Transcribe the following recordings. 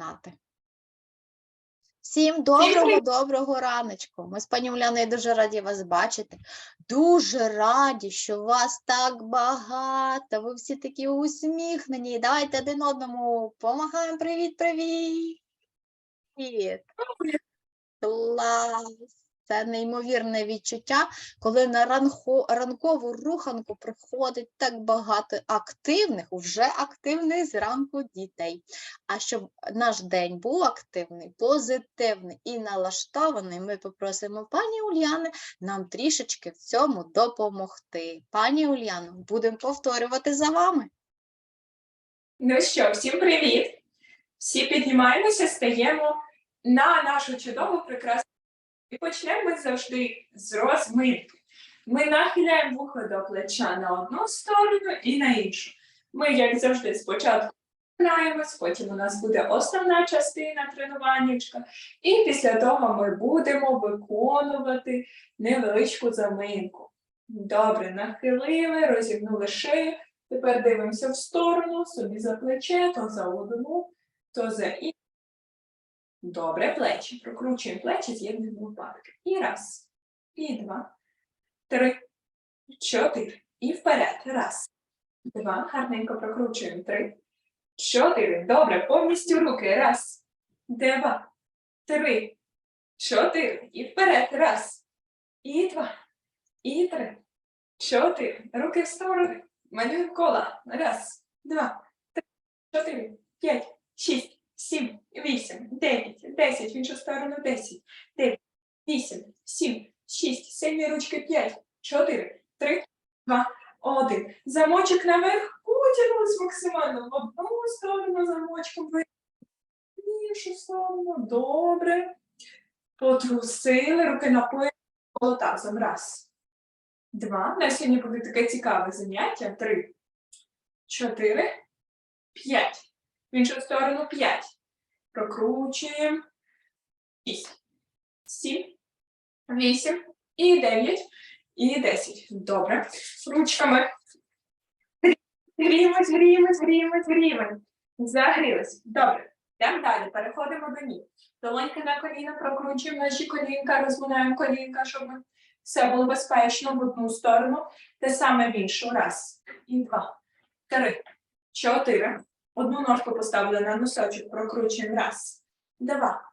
починати. Всім доброго, доброго раночку. Ми з пані Уляною дуже раді вас бачити. Дуже раді, що вас так багато. Ви всі такі усміхнені. Давайте один одному помагаємо. Привіт, привіт. Клас! Це неймовірне відчуття, коли на ранхо, ранкову руханку приходить так багато активних, вже активних зранку дітей. А щоб наш день був активний, позитивний і налаштований, ми попросимо пані Ульяни нам трішечки в цьому допомогти. Пані Ульяно, будемо повторювати за вами. Ну що, всім привіт! Всі піднімаємося, стаємо на нашу чудову прекрасну. І почнемо завжди з розминки. Ми нахиляємо вухо до плеча на одну сторону і на іншу. Ми, як завжди, спочатку граємось, потім у нас буде основна частина тренуваннячка, і після того ми будемо виконувати невеличку заминку. Добре, нахилили, розігнули шию. Тепер дивимося в сторону, собі за плече, то за одну, то за іншу. Добре, плечі. Прокручуємо плечі, з'єднуємо лопатки. І раз, і два, три, чотири. І вперед. Раз, два. Гарненько прокручуємо. Три, чотири. Добре, повністю руки. Раз, два, три, чотири. І вперед. Раз, і два, і три, чотири. Руки в сторони. Малюємо кола. Раз, два, три, чотири, п'ять, шість, сім, вісім, дев'ять, десять, в іншу сторону десять, дев'ять, вісім, сім, шість, сильні ручки п'ять, чотири, три, два, один. Замочок наверх, потягнулись максимально в одну сторону замочком, в іншу сторону. Добре. Потрусили, руки на пояс, колотазом. Раз. Два. На сьогодні буде таке цікаве заняття. Три, чотири, п'ять. В іншу сторону п'ять. Прокручуємо. Шість, сім, вісім, і дев'ять, і десять. Добре. Ручками. Гріємось, гріємось, гріємось, гріємось. Загрілись. Добре. Йдемо далі. Переходимо до ніг. Долоньки на коліна, прокручуємо наші колінка, розминаємо колінка, щоб все було безпечно в одну сторону. Те саме в іншу. Раз, і два, три, чотири. Одну ножку поставили на носочок, прокручуємо. Раз, два,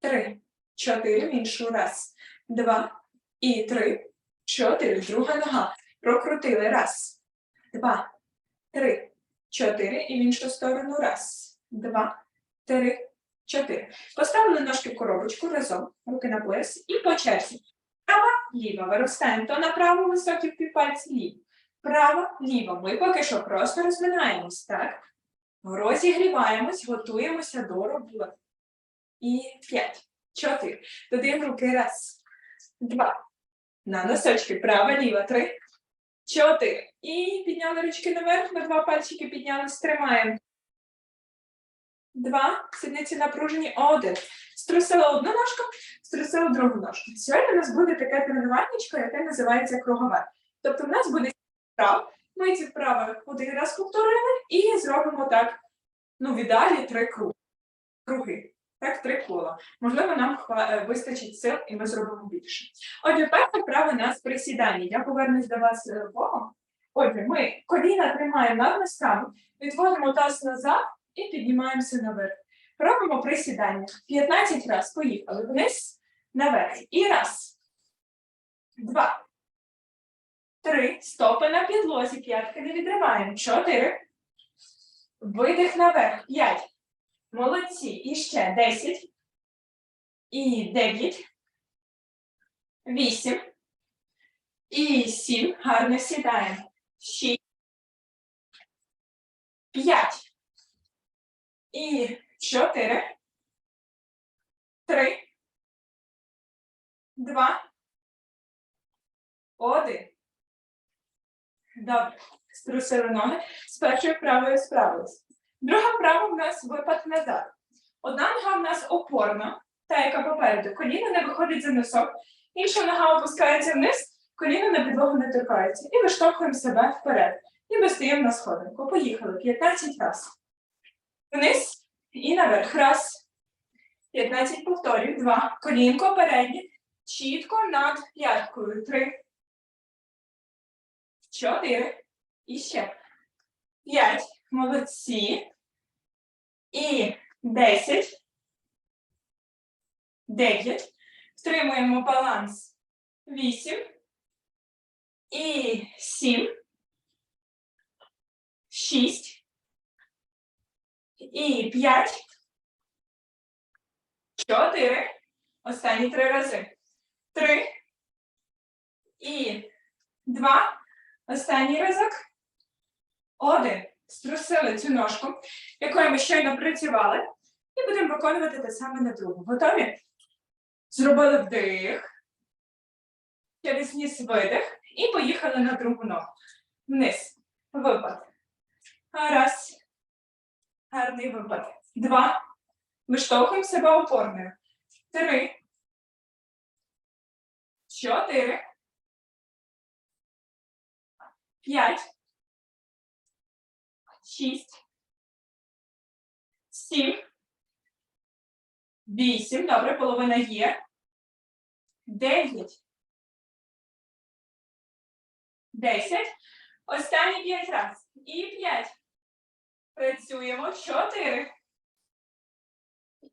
три, чотири. В іншу. Раз, два, і три, чотири. Друга нога. Прокрутили. Раз, два, три, чотири. І в іншу сторону. Раз, два, три, чотири. Поставили ножки в коробочку разом, руки на пояс і по черзі. Права, ліва. Виростаємо то направо високі в півпальці ліво. Права, ліво. Ми поки що просто розминаємось, так? Розігріваємось, готуємося до роботи. І п'ять, чотири. Додаємо руки. Раз, два. На носочки. Права, ліва. Три, чотири. І підняли ручки наверх, на два пальчики підняли, стримаємо. Два. Сідниці напружені. Один. Струсила одну ножку, струсила другу ножку. Сьогодні у нас буде таке тренуваннячко, яке називається кругове. Тобто в нас буде вправ. Ми ці вправи один раз повторили і зробимо так, ну, в ідеалі три круги. круги. Так, три кола. Можливо, нам е, вистачить сил і ми зробимо більше. Отже, перше вправа нас присідання. Я повернусь до вас е, боком. Отже, ми коліна тримаємо над носками, відводимо таз назад і піднімаємося наверх. Робимо присідання. 15 разів. Поїхали. Вниз, наверх. І раз. Два. Три. Стопи на підлозі. П'ятки не відриваємо. Чотири. Видих наверх. П'ять. Молодці. І ще десять. І дев'ять. Вісім. І сім. Гарно сідаємо. Шість. П'ять. І чотири. Три. Два. Один. Добре. Струсили ноги. З першою вправою справились. Друга вправа в нас випад назад. Одна нога в нас опорна, та яка попереду. Коліно не виходить за носок. Інша нога опускається вниз, коліно на підлогу не торкається. І виштовхуємо себе вперед. І ми стоїмо на сходинку. Поїхали. 15 разів. Вниз І наверх. Раз. 15 повторів. Два. Колінко переднє. Чітко над п'яткою. Три. Чотири. І ще. П'ять. Молодці. І десять. Дев'ять. Втримуємо баланс. Вісім. І сім. Шість. І п'ять. Чотири. Останні три рази. Три. І два. Останній разок. Один. Струсили цю ножку, якою ми щойно працювали. І будемо виконувати те саме на другу. Готові? Зробили вдих. Через ніс видих. І поїхали на другу ногу. Вниз. Випад. Раз. Гарний випад. Два. Виштовхуємо себе опорною. Три. Чотири. П'ять. Шість. Сім. Вісім. Добре, половина є. Дев'ять. Десять. Останні п'ять раз. І п'ять. Працюємо. Чотири.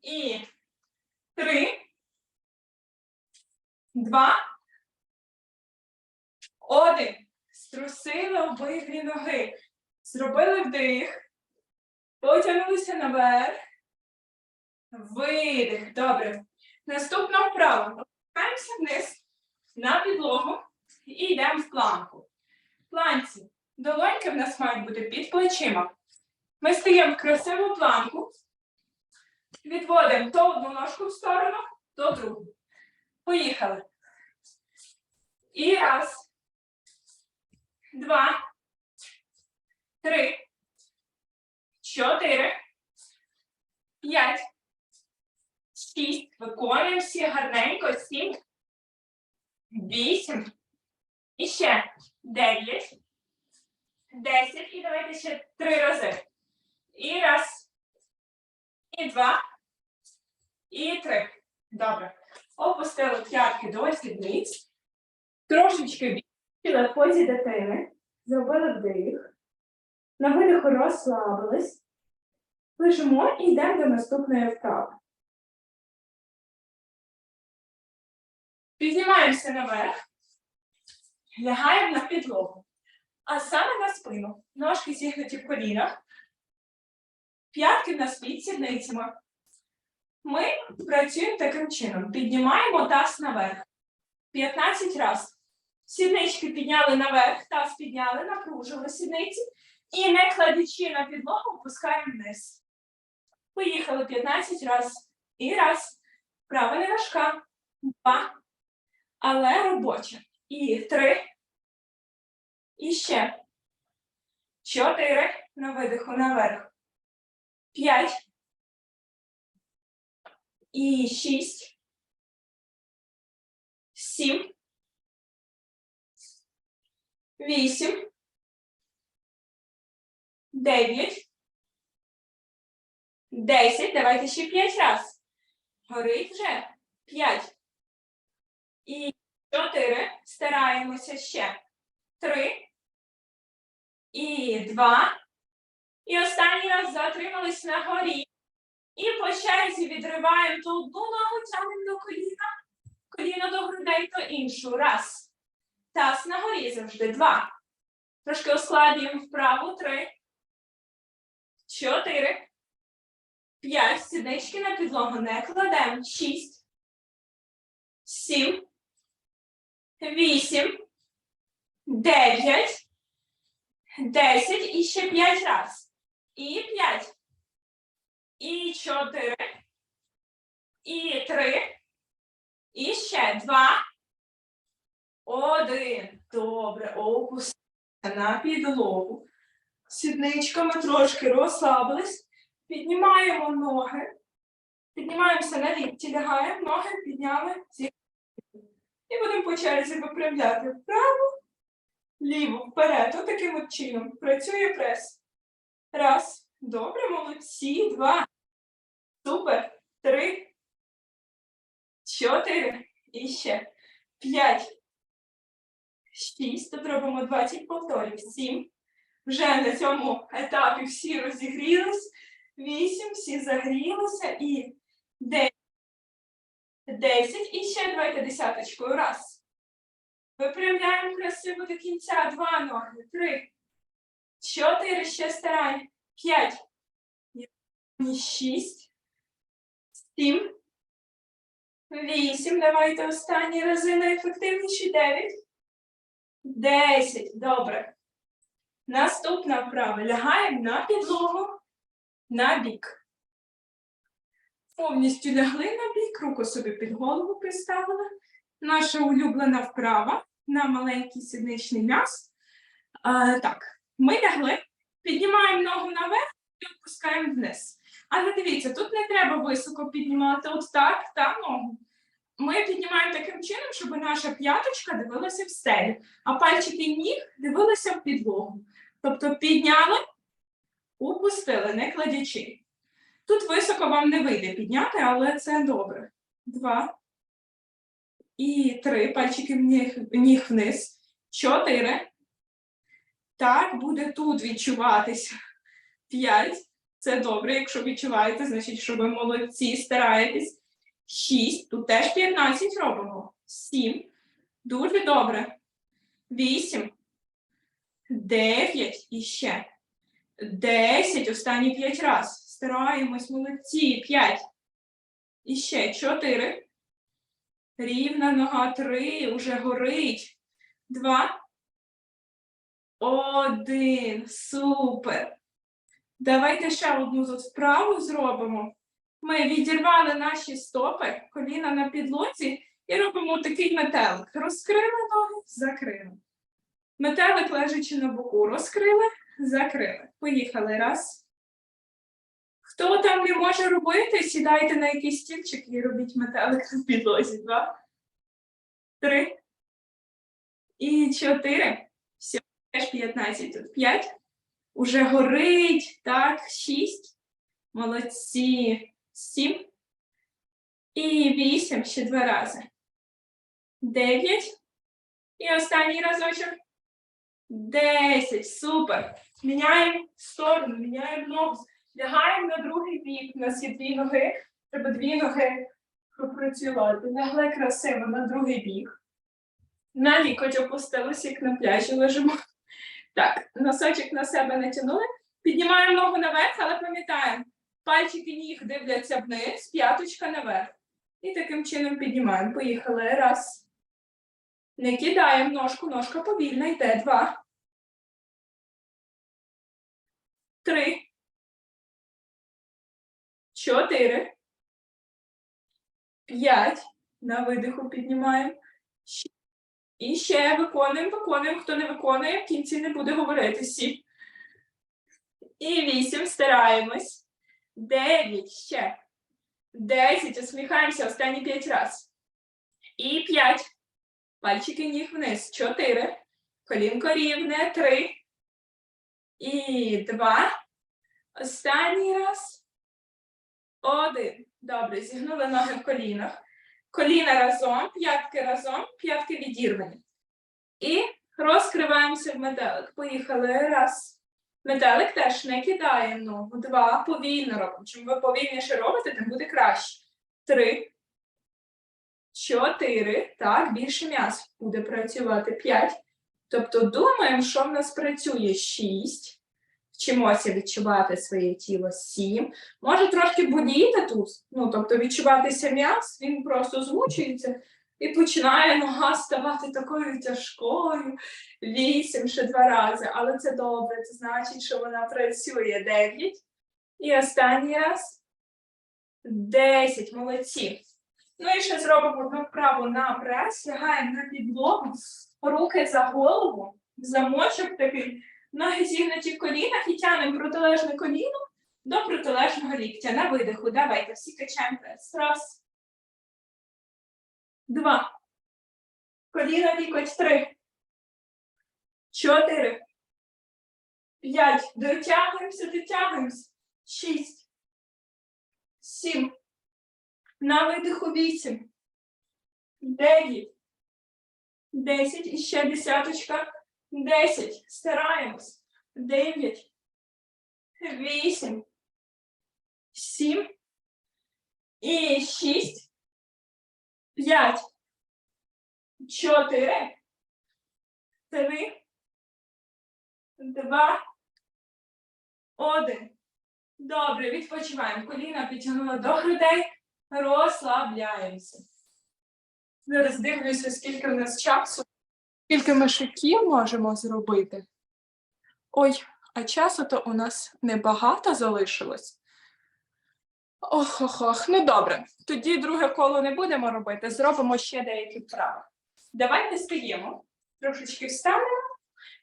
І три. Два. Один. Струсили обидві ноги. Зробили вдих. Потягнулися наверх. Видих. Добре. Наступна вправа. Опускаємося вниз на підлогу і йдемо в планку. Планці. Долоньки в нас мають бути під плечима. Ми стаємо в красиву планку. Відводимо то одну ножку в сторону, то другу. Поїхали. І раз. Два. Три. Чотири. П'ять. Шість. Виконуємо всі гарненько. Сім. Вісім. І ще. Дев'ять. Десять. І давайте ще три рази. І раз. І два. І три. Добре. Опустили п'ятки до сідниць. Трошечки в позі дитини. Зробили вдих. На видиху розслабились. Лежимо і йдемо до наступної вправи. Піднімаємося наверх. Лягаємо на підлогу. А саме на спину. Ножки зігнуті в колінах. П'ятки в нас під сідницями. Ми працюємо таким чином. Піднімаємо таз наверх. 15 разів. Сіднички підняли наверх, таз підняли, напружили сідниці. І не кладучи на підлогу, опускаємо вниз. Поїхали 15 разів. І раз. Права не важка. Два. Але робоча. І три. І ще. Чотири. На видиху наверх. П'ять. І шість. Сім. Вісім. Дев'ять. Десять. Давайте ще п'ять раз. Горить вже. П'ять. І чотири. Стараємося ще. Три. І два. І останній раз затримались на горі. І по черзі відриваємо то одну ногу, тягнемо до коліна, коліно до грудей, то іншу. Раз. Таз на горі завжди. Два. Трошки ускладнюємо вправу. Три. Чотири. П'ять. Сіднички на підлогу не кладемо. Шість. Сім. Вісім. Дев'ять. Десять. І ще п'ять раз. І п'ять. І чотири. І три. І ще два. Один. Добре. Опустимо на підлогу. Сідничками трошки розслабились. Піднімаємо ноги. Піднімаємося на лікті, лягаємо, ноги підняли. зі- І будемо по черзі виправляти вправо, ліво, вперед. Отаким от чином. Працює прес. Раз. Добре, молодці. Два. Супер. Три. Чотири. І ще. П'ять. Шість. Тут робимо 20 повторів. Сім. Вже на цьому етапі всі розігрілись. Вісім. Всі загрілися. І дев'ять. Десять. І ще давайте десяточкою. Раз. Випрямляємо красиво до кінця. Два ноги. Три. Чотири. Ще стараємо. П'ять. Шість. Сім. Вісім. Давайте останні рази найефективніші. Дев'ять. Десять. Добре. Наступна вправа. Лягаємо на підлогу на бік. Повністю лягли на бік, руку собі під голову приставили. Наша улюблена вправа на маленький сідничний м'яз. Так, ми лягли, піднімаємо ногу наверх і опускаємо вниз. Але дивіться, тут не треба високо піднімати, от так, та ногу. Ми піднімаємо таким чином, щоб наша п'яточка дивилася в стелю, а пальчики ніг дивилися в підлогу. Тобто підняли, упустили, не кладячи. Тут високо вам не вийде підняти, але це добре. Два. І три. Пальчики ніг, ніг вниз. Чотири. Так, буде тут відчуватися. П'ять. Це добре, якщо відчуваєте, значить, що ви молодці, стараєтесь. Шість. Тут теж 15 робимо. Сім. Дуже добре. Вісім. Дев'ять. І ще. Десять. Останні п'ять раз. Стараємось, молодці. П'ять. І ще чотири. Рівна нога. Три. Уже горить. Два. Один. Супер. Давайте ще одну тут вправу зробимо. Ми відірвали наші стопи, коліна на підлозі і робимо такий метелик. Розкрили ноги, закрили. Метелик лежачи на боку, розкрили, закрили. Поїхали. Раз. Хто там не може робити, сідайте на якийсь стільчик і робіть метелик на підлозі. Два. Три. І чотири. Все, теж 15. Тут п'ять. Уже горить. Так, шість. Молодці. Сім. І вісім. Ще два рази. Дев'ять. І останній разочок. Десять. Супер. Міняємо сторону, міняємо ногу. Лягаємо на другий бік. У нас є дві ноги. Треба дві ноги пропрацювати. Лягли красиво на другий бік. На лікоть опустилися, як на пляжі лежимо. Так, носочок на себе натягнули. Піднімаємо ногу наверх, але пам'ятаємо, пальчики ніг дивляться вниз, п'яточка наверх. І таким чином піднімаємо. Поїхали. Раз. Не кидаємо ножку, ножка повільно йде. Два. Три. Чотири. П'ять. На видиху піднімаємо. І ще виконуємо, виконуємо. Хто не виконує, в кінці не буде говорити сім. І вісім. Стараємось. Дев'ять. Ще. Десять. Усміхаємося останні п'ять раз. І п'ять. Пальчики ніг вниз. Чотири. Колінко рівне. Три. І два. Останній раз. Один. Добре, зігнули ноги в колінах. Коліна разом, п'ятки разом, п'ятки відірвані. І розкриваємося в метелик. Поїхали. Раз. Метелик теж не кидаємо ногу. Два. Повільно робимо. Чим ви повільніше робите, тим буде краще. Три. Чотири. Так, більше м'яс буде працювати. П'ять. Тобто думаємо, що в нас працює. Шість. Вчимося відчувати своє тіло. Сім. Може трошки боліти тут. Ну, тобто відчуватися м'яс, він просто змучується і починає нога ставати такою тяжкою. Вісім, ще два рази. Але це добре, це значить, що вона працює. Дев'ять. І останній раз. Десять. Молодці. Ну і ще зробимо одну вправу на прес, лягаємо на підлогу, руки за голову, замочок такий, ноги зігнуті в колінах і тянемо протилежне коліно до протилежного ліктя. На видиху. Давайте всі качаємо прес. Раз. Два. Коліна лікоть. Три. Чотири. П'ять. Дотягуємося, дотягуємося. Шість. сім. На видиху вісім. Дев'ять. Десять. І ще десяточка. Десять. Стараємось. Дев'ять. Вісім. Сім. І шість. П'ять. Чотири. Три. Два. Один. Добре, відпочиваємо. Коліна підтягнула до грудей. Розслабляємося. Зараз дивлюся, скільки в нас часу. Скільки ми шиків можемо зробити. Ой, а часу то у нас небагато залишилось. Ох, ох, ох, ну добре. Тоді друге коло не будемо робити, зробимо ще деякі вправи. Давайте стаємо, трошечки встанемо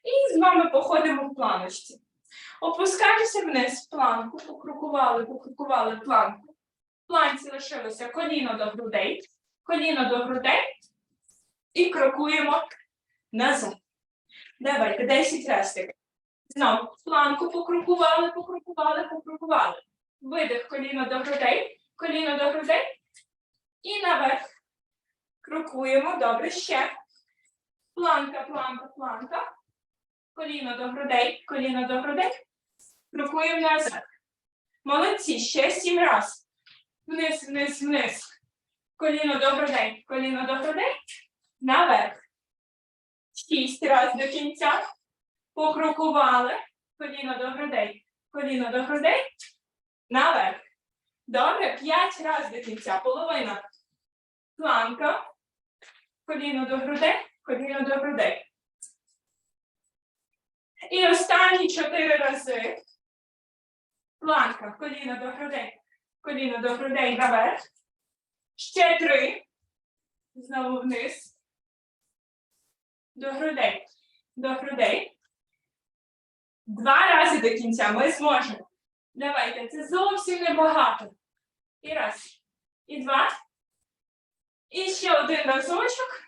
і з вами походимо в планочці. Опускаємося вниз в планку, покрукували, покрукували планку. В планці лишилося коліно до грудей, коліно до грудей і крокуємо назад. Давайте 10 разів. Знову планку покрукували, покрукували, покрукували. Видих коліно до грудей, коліно до грудей і наверх. Крокуємо, добре, ще. Планка, планка, планка. Коліно до грудей, коліно до грудей. Крокуємо назад. Молодці, ще сім раз. Вниз, вниз, вниз. Коліно до грудей, коліно до грудей. Наверх. Шість раз до кінця. Покрокували. Коліно до грудей, коліно до грудей. Наверх. Добре, п'ять раз до кінця. Половина. Планка. Коліно до грудей, коліно до грудей. І останні чотири рази. Планка, коліно до грудей, коліно до грудей наверх. Ще три. Знову вниз. До грудей. До грудей. Два рази до кінця ми зможемо. Давайте, це зовсім небагато. І раз, і два. І ще один разочок.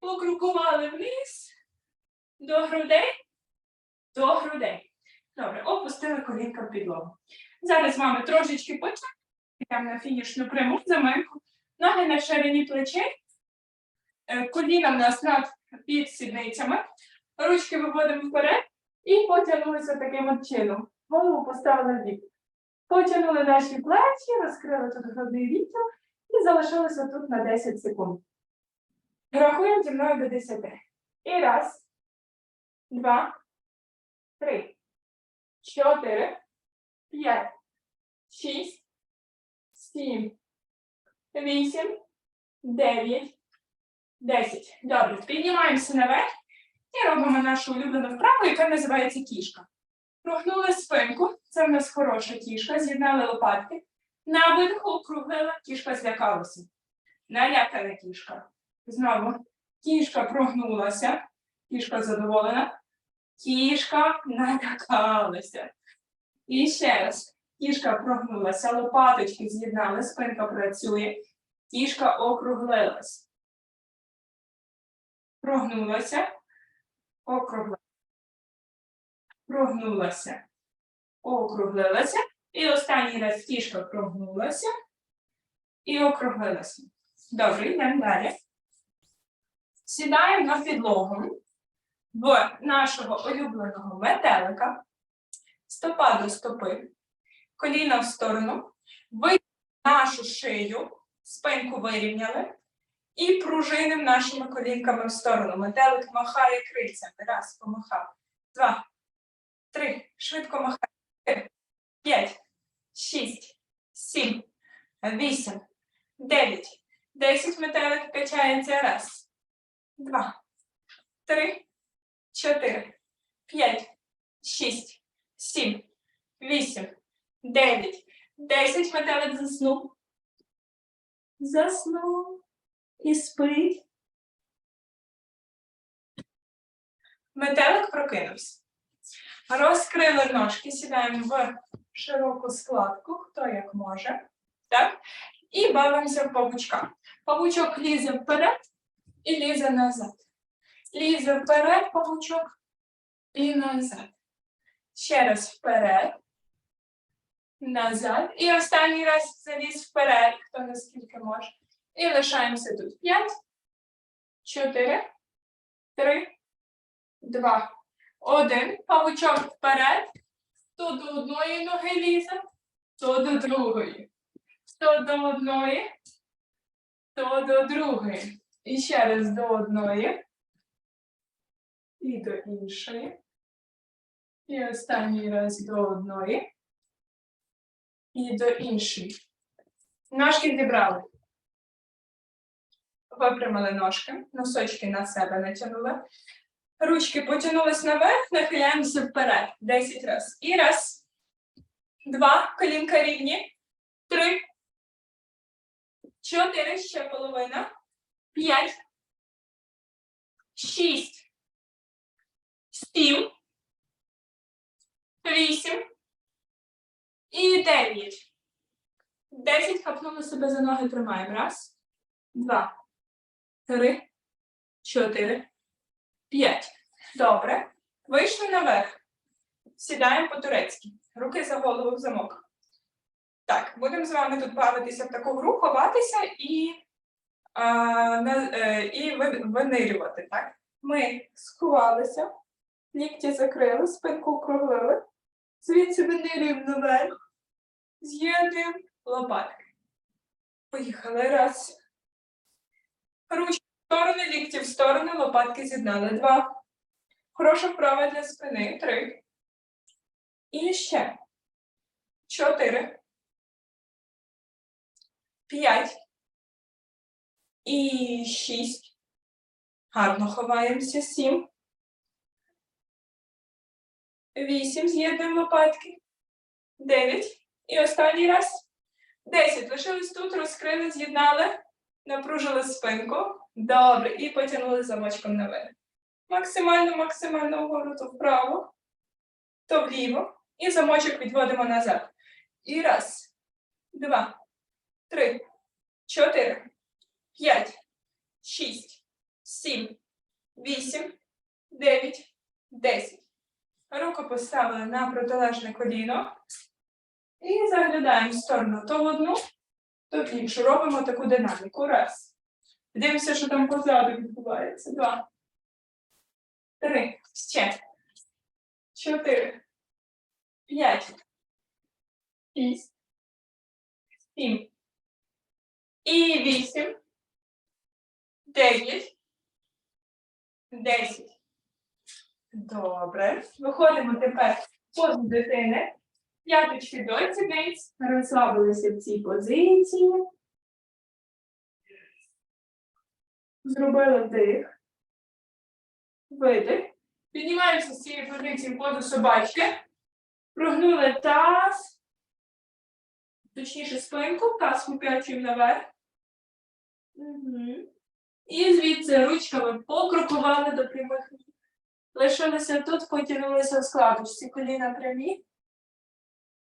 Покрукували вниз. До грудей. До грудей. Добре, опустили колінка в підлогу. Зараз з вами трошечки почнемо. На фінішну пряму заминку. Ноги на ширині плечей. Е, Коліна в нас над під сідницями. Ручки виводимо вперед і потягнулися таким от чином. Голову поставили в бік. Потягнули наші плечі, розкрили тут грудний відділ і залишилися тут на 10 секунд. Рахуємо зі мною до 10. І раз, два, три, чотири, п'ять, шість, сім, вісім, дев'ять, десять. Добре, піднімаємося наверх і робимо нашу улюблену вправу, яка називається кішка. Прогнули спинку, це в нас хороша кішка, з'єднали лопатки. На видиху округлила, кішка злякалася. Налякана кішка. Знову кішка прогнулася, кішка задоволена. Кішка налякалася. І ще раз. Кішка прогнулася, лопаточки з'єднали, спинка працює. Кішка округлилась. Прогнулася, округлилася. Прогнулася, округлилася. І останній раз кішка прогнулася і округлилася. Добре, йдемо далі. Сідаємо на підлогу в нашого улюбленого метелика, стопа до стопи, коліна в сторону, витягнемо нашу шию, спинку вирівняли і пружинимо нашими колінками в сторону. Метелик махає крильцями. Раз, помахав. Два, три, швидко. Чотири, п'ять, шість, сім, вісім, дев'ять, десять метелик качається. Раз, два, три, чотири, п'ять, шість, сім, вісім, дев'ять, десять метелик заснув. Заснув. І спить. Метелик прокинувся. Розкрили ножки, сідаємо в широку складку, хто як може. Так? І бавимося в павучка. Павучок лізе вперед і лізе назад. Лізе вперед павучок і назад. Ще раз вперед. назад. І останній раз заліз вперед, хто наскільки може. І лишаємося тут. П'ять, чотири, три, два, один. Павучок вперед. Хто до одної ноги лізе, то до другої. Хто до одної, то до другої. І ще раз до одної. І до іншої. І останній раз до одної. І до іншої. Ножки зібрали. Випрямили ножки, носочки на себе натягнули. Ручки потягнулись наверх, нахиляємося вперед. 10 разів. І раз, два, колінка рівні, три, чотири, ще половина, п'ять, шість, сім, вісім. І дев'ять. Десять. Хапнули себе за ноги, тримаємо. Раз, два, три, чотири, п'ять. Добре. Вийшли наверх. Сідаємо по-турецьки. Руки за голову в замок. Так, будемо з вами тут бавитися в таку гру, ховатися і, а, на, е, і винирювати. Так? Ми сховалися, лікті закрили, спинку округлили. Звідси винирюємо наверх. З'єднуємо лопатки. Поїхали. Раз. Ручки сторони, лікті в сторони, лопатки з'єднали. Два. Хороша вправа для спини. Три. І ще. Чотири. П'ять. І шість. Гарно ховаємося. Сім. Вісім. З'єднуємо лопатки. Дев'ять. І останній раз. Десять. Лишились тут, розкрили, з'єднали, напружили спинку. Добре. І потягнули замочком наверх. Максимально, максимально вгору, то вправо, то вліво. І замочок відводимо назад. І раз, два, три, чотири, п'ять, шість, сім, вісім, дев'ять, десять. Руку поставили на протилежне коліно. І заглядаємо в сторону то в одну, то в іншу. Робимо таку динаміку. Раз. Дивимося, що там позаду відбувається. Два. Три. Ще. Чотири. П'ять. Шість. Сім. І вісім. Дев'ять. Десять. Добре. Виходимо тепер в позу дитини. П'яточки до сідниць. Розслабилися в цій позиції. Зробили вдих. Видих. Піднімаємося з цієї позиції в позу собачки. Прогнули таз. Точніше спинку, таз вип'ячуємо наверх. Угу. І звідси ручками покрокували до прямих ніг. Лишилися тут, потягнулися в складочці. Коліна прямі.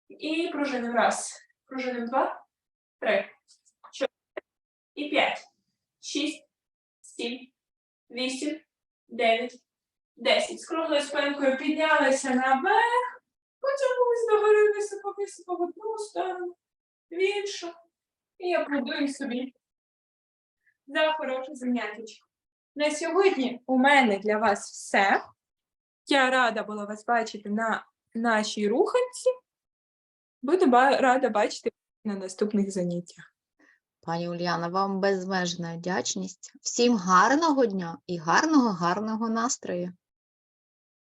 І пружинимо раз. Пружинимо два, три, чотири і п'ять. Шість, сім, вісім, дев'ять, десять. З круглою спинкою піднялися наверх, потягнулись до гори, високо, високо одну сторону, в іншу. І аплодуємо собі за хороше заняттячко. На сьогодні у мене для вас все. Я рада була вас бачити на нашій руханці. Буду рада бачити на наступних заняттях. Пані Ульяна, вам безмежна вдячність. Всім гарного дня і гарного, гарного настрою.